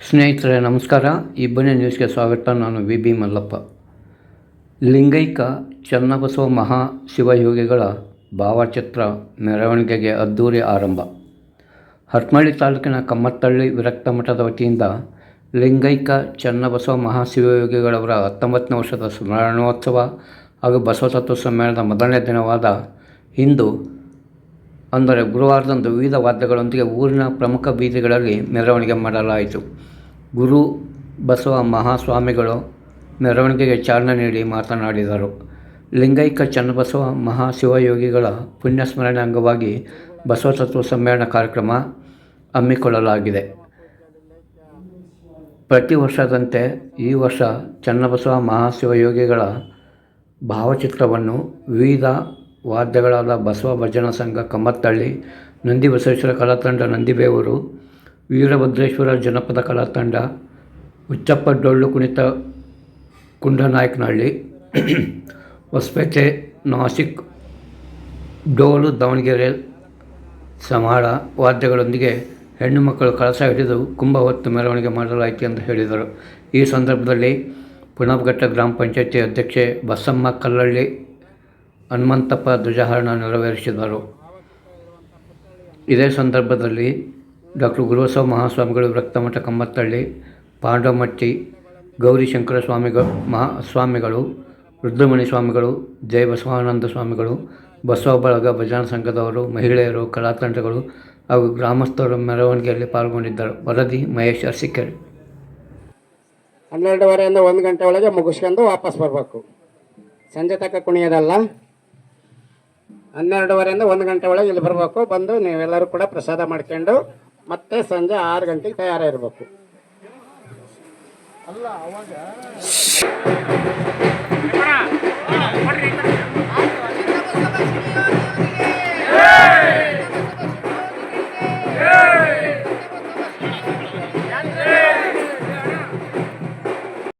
ಸ್ನೇಹಿತರೆ, ನಮಸ್ಕಾರ. ಇಬ್ಬನೇ ನ್ಯೂಸ್ಗೆ ಸ್ವಾಗತ. ನಾನು ವಿ. ಬಿ. ಮಲ್ಲಪ್ಪ. ಲಿಂಗೈಕ ಚನ್ನಬಸವ ಮಹಾ ಶಿವಯೋಗಿಗಳ ಭಾವಚಿತ್ರ ಮೆರವಣಿಗೆಗೆ ಅದ್ಧೂರಿ ಆರಂಭ. ಹಟ್ಮಳ್ಳಿ ತಾಲೂಕಿನ ಕಮ್ಮತ್ತಳ್ಳಿ ವಿರಕ್ತ ಮಠದ ವತಿಯಿಂದ ಲಿಂಗೈಕ ಚನ್ನಬಸವ ಮಹಾಶಿವಯೋಗಿಗಳವರ ಹತ್ತೊಂಬತ್ತನೇ ವರ್ಷದ ಸ್ಮರಣೋತ್ಸವ ಹಾಗೂ ಬಸವತತ್ವ ಸಮ್ಮೇಳನದ ಮೊದಲನೇ ದಿನವಾದ ಇಂದು ಅಂದರೆ ಗುರುವಾರದಂದು ವಿವಿಧ ವಾದ್ಯಗಳೊಂದಿಗೆ ಊರಿನ ಪ್ರಮುಖ ಬೀದಿಗಳಲ್ಲಿ ಮೆರವಣಿಗೆ ಮಾಡಲಾಯಿತು. ಗುರು ಬಸವ ಮಹಾಸ್ವಾಮಿಗಳು ಮೆರವಣಿಗೆಗೆ ಚಾಲನೆ ನೀಡಿ ಮಾತನಾಡಿದರು. ಲಿಂಗೈಕ ಚನ್ನಬಸವ ಮಹಾಶಿವಯೋಗಿಗಳ ಪುಣ್ಯಸ್ಮರಣೆ ಅಂಗವಾಗಿ ಬಸವತತ್ವ ಸಮ್ಮೇಳನ ಕಾರ್ಯಕ್ರಮ ಹಮ್ಮಿಕೊಳ್ಳಲಾಗಿದೆ. ಪ್ರತಿ ವರ್ಷದಂತೆ ಈ ವರ್ಷ ಚನ್ನಬಸವ ಮಹಾಶಿವಯೋಗಿಗಳ ಭಾವಚಿತ್ರವನ್ನು ವಿವಿಧ ವಾದ್ಯಗಳಾದ ಬಸವ ಭಜನಾ ಸಂಘ, ಕಮ್ಮತ್ತಳ್ಳಿ, ನಂದಿ ಬಸವೇಶ್ವರ ಕಲಾತಂಡ ನಂದಿಬೇವರು, ವೀರಭದ್ರೇಶ್ವರ ಜನಪದ ಕಲಾತಂಡ ಹುಚ್ಚಪ್ಪ ಡೊಳ್ಳು ಕುಣಿತ ಕುಂಡನಾಯಕನಹಳ್ಳಿ, ಹೊಸಪೇಟೆ, ನಾಸಿಕ್, ಡೋಲು ದಾವಣಗೆರೆ ಸಮಾಳ ವಾದ್ಯಗಳೊಂದಿಗೆ ಹೆಣ್ಣು ಮಕ್ಕಳು ಕಳಸ ಹಿಡಿದು ಕುಂಭ ಹೊತ್ತು ಮೆರವಣಿಗೆ ಮಾಡಲಾಯಿತು ಎಂದು ಹೇಳಿದರು. ಈ ಸಂದರ್ಭದಲ್ಲಿ ಪುಣಬಘಟ್ಟ ಗ್ರಾಮ ಪಂಚಾಯತಿ ಅಧ್ಯಕ್ಷೆ ಬಸಮ್ಮ ಕಲ್ಲಳ್ಳಿ ಹನುಮಂತಪ್ಪ ಧ್ವಜಾರೋಹಣ ನೆರವೇರಿಸಿದರು. ಇದೇ ಸಂದರ್ಭದಲ್ಲಿ ಡಾಕ್ಟರ್ ಗುರುಸವ ಮಹಾಸ್ವಾಮಿಗಳು ರಕ್ತಮಠ ಕಮ್ಮತ್ತಳ್ಳಿ, ಪಾಂಡವಮಟ್ಟಿ ಗೌರಿಶಂಕರ ಸ್ವಾಮಿಗಳು ಮಹಾ ಸ್ವಾಮಿಗಳು ರುದ್ರಮಣಿ ಸ್ವಾಮಿಗಳು ಜಯ ಬಸವಾನಂದ ಸ್ವಾಮಿಗಳು, ಬಸವ ಬಳಗ ಭಜನಾ ಸಂಘದವರು, ಮಹಿಳೆಯರು, ಕಲಾತಂಡಗಳು ಹಾಗೂ ಗ್ರಾಮಸ್ಥರು ಮೆರವಣಿಗೆಯಲ್ಲಿ ಪಾಲ್ಗೊಂಡಿದ್ದರು. ವರದಿ ಮಹೇಶ್ ಅರ್ಸಿಕೆರೆ. ಹನ್ನೆರಡುವರೆಯಿಂದ ಒಂದು ಗಂಟೆ ಒಳಗೆ ಮುಗಿಸ್ಕೊಂಡು ವಾಪಸ್ ಬರಬೇಕು. ಸಂಜೆ ತಕ್ಕ ಕುಣಿಯೋದಲ್ಲ? ಹನ್ನೆರಡುವರೆಯಿಂದ ಒಂದು ಗಂಟೆ ಒಳಗೆ ಇಲ್ಲಿ ಬರಬೇಕು. ಬಂದು ನೀವೆಲ್ಲರೂ ಕೂಡ ಪ್ರಸಾದ ಮಾಡ್ಕೊಂಡು ಮತ್ತೆ ಸಂಜೆ ಆರು ಗಂಟೆಗೆ ತಯಾರಿರಬೇಕು. ಅಲ್ಲ